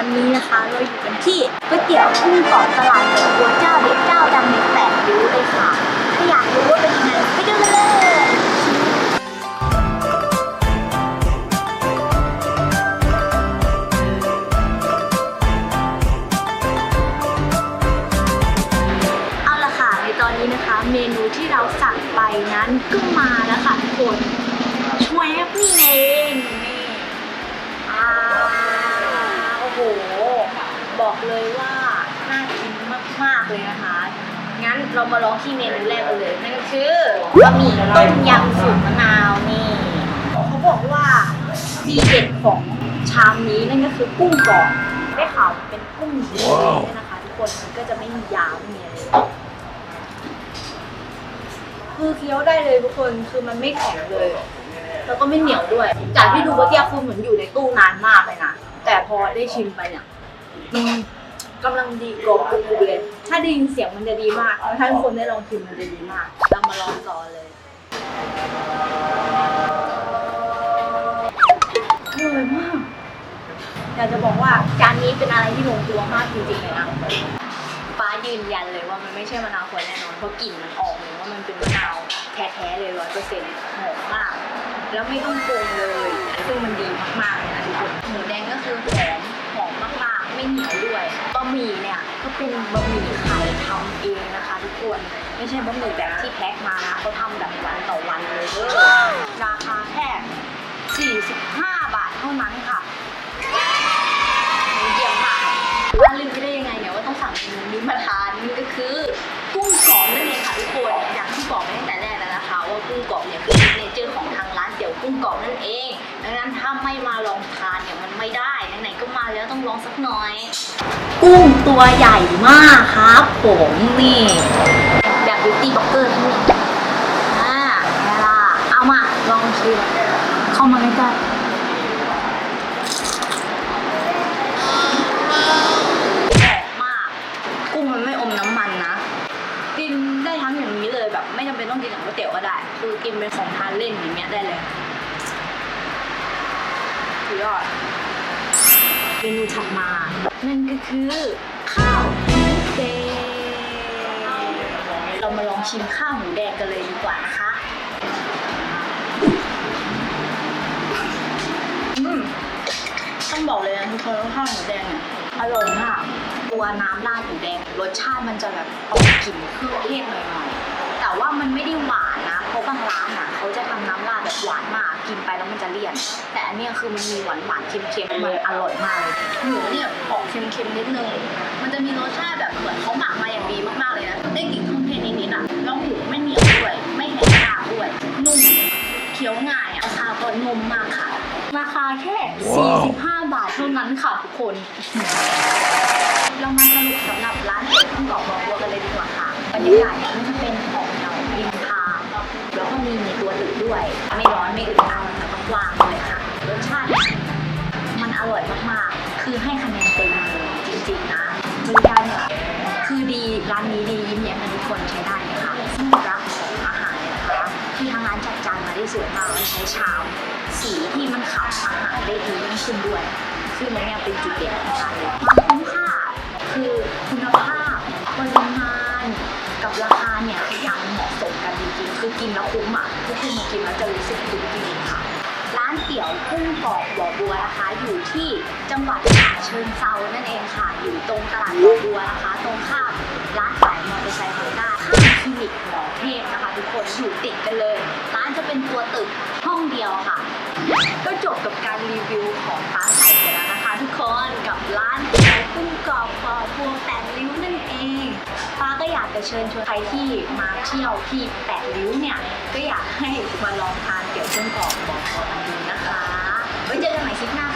วันนี้นะคะเราอยู่กันที่ก๋วยเตี๋ยวกุ้งกรอบตลาดหัวบัวเจ้าเด็ดเจ้าดังในแปดริ้วเลยค่ะ ถ้าอยากรู้ว่าเป็นยังไงไปดูกันเลยเอาละค่ะในตอนนี้นะคะ เมนูที่เราสั่งไปนั้นก็มาแล้วค่ะทุกคนช่วยนี่เองนี่อ่า บอกเลยว่าน่ากินมากๆเลยนะคะ งั้นเรามาลองที่เมนูแรกกันเลยนั่นก็คือบะหมี่ต้มยำสูตรมะนาวนี่เขาบอกว่าดีเด็ดของชามนี้นั่นก็คือกุ้งกรอบได้ข่าวเป็นกุ้งดีด้วยนะคะ ทุกคนมันก็จะไม่มียาวไม่มีอะไรคือเคี้ยวได้เลยทุกคนคือมันไม่แข็งเลย แล้วก็ไม่เหนียวด้วย จากที่ดูว่าเตี้ยคือเหมือนอยู่ในตู้นานมากเลยนะแต่พอได้ชิมไปเนี่ยอืม กำลังดีกรอบกรุบกรุบเลย ถ้าได้ยินเสียงมันจะดีมากแล้วถ้าทุกคนได้ลองชิมมันจะดีมาก เรามาลองต่อเลยอร่อยมาก อยากจะบอกว่าจานนี้เป็นอะไรที่ลงตัวมากจริงๆเลยนะฟ้ายืนยันเลยว่ามันไม่ใช่มะนาวขวดแน่นอน เพราะกลิ่นมันออกเลยว่ามันเป็นมะนาวแท้ๆเลยร้อยเปอร์เซ็นต์หอมมาก แล้วไม่ต้องปรุงเลยซึ่งมันดีมากๆเลยนะทุกคนหมูแดงก็คือหอมหอมมากๆ ไม่เหนียวด้วยบะหมี่เนี่ยก็เป็นบะหมี่ไข่ทำเองนะคะ ทุกคนไม่ใช่บะหมี่แบบที่แพ็คมานะเขาทำแบบวันต่อวันเลยเด้อราคาแค่ 45 บาทเท่านั้นค่ะ ล้วต้องลองสักหน่อย กุ้งตัวใหญ่มากครับผมนี่แบบบิวตี้บล็อกเกอร์ทั้งนี้อ่าไงล่ะเอามาลองชิมเข้ามาใกล้ๆหอมมากกุ้งมันไม่อมน้ำมันนะ กินได้ทั้งอย่างนี้เลยแบบไม่จำเป็นต้องกินกับก๋วยเตี๋ยวก็ได้ คือกินเป็นของทานเล่นอย่างเงี้ยได้เลยสุดยอด เมนูถัดมา นั่นก็คือข้าวหมูแดง เรามาลองชิมข้าวหมูแดงกันเลยดีกว่านะคะอืมต้องบอกเลยนะทุกคนว่าข้าวหมูแดงเนี่ยอร่อยมากตัวน้ำราดหมูแดง รสชาติมันจะแบบออกกลิ่นเครื่องเทศหน่อยๆแต่ว่ามันไม่ได้ห แต่อันเนี้ยคือมันมีหวานหวานๆเค็มๆมันอร่อยมากเลยหมูเนี่ยออกเค็มๆนิดนึง มันจะมีรสชาติแบบเหมือนเขาหมักมาอย่างดีมากๆเลยนะ ได้กลิ่นเครื่องเทศนิดๆอะ แล้วหมูไม่เหนียวด้วย ไม่แห้งกากด้วย นุ่ม เคี้ยวง่ายอะราคาก็นุ่มมากค่ะ ราคาแค่ 45 บาทเท่านั้นค่ะทุกคน เรามาสรุปสำหรับร้านเด็ดข้าวกรอบบัวกันเลยดีกว่าค่ะ บรรยากาศเนี่ยมันจะเป็น นี้ดียิ้มแย้มกันทุกคนใช้ได้เลยค่ะซึ่งรักของอาหารเนี่ยนะคะที่ทางร้านจัดจานมาได้สวยมากใช้ชามสีที่มันขับอาหารได้ดียิ่งขึ้นด้วยซึ่งมันเนี่ยเป็นจุดเด่นของร้านเลยความคุ้มค่าคือคุณภาพปริมาณกับราคาเนี่ยทุกอย่างเหมาะสมกันจริงๆคือกินแล้วคุ้มอะทุกคนมากินแล้วจะรู้สึกคุ้มจริงๆค่ะ เตี๋ยวกุ้งกรอบบ่อบัวนะคะ อยู่ที่จังหวัดฉะเชิงเซานั่นเองค่ะ อยู่ตรงตลาดบ่อบัวนะคะ ตรงข้ามร้านขายมอเตอร์ไซค์ฮอนด้าข้างคลินิกหมอเทพนะคะ ทุกคนอยู่ติดกันเลย ร้านจะเป็นตัวตึกห้องเดียวค่ะ ก็จบกับการรีวิวของฟ้าใสไปแล้วนะคะ ทุกคนกับร้านเตี๋ยวกุ้งกรอบบ่อบัวแปดริ้วนั่นเอง อยากจะเชิญชวนใครที่มาเที่ยวที่แปดริ้วเนี่ย ก็อยากให้มาลองทานเกี๊ยวเส้นกรอบบอกกันดูนะคะไว้เจอกันใหม่คลิปหน้า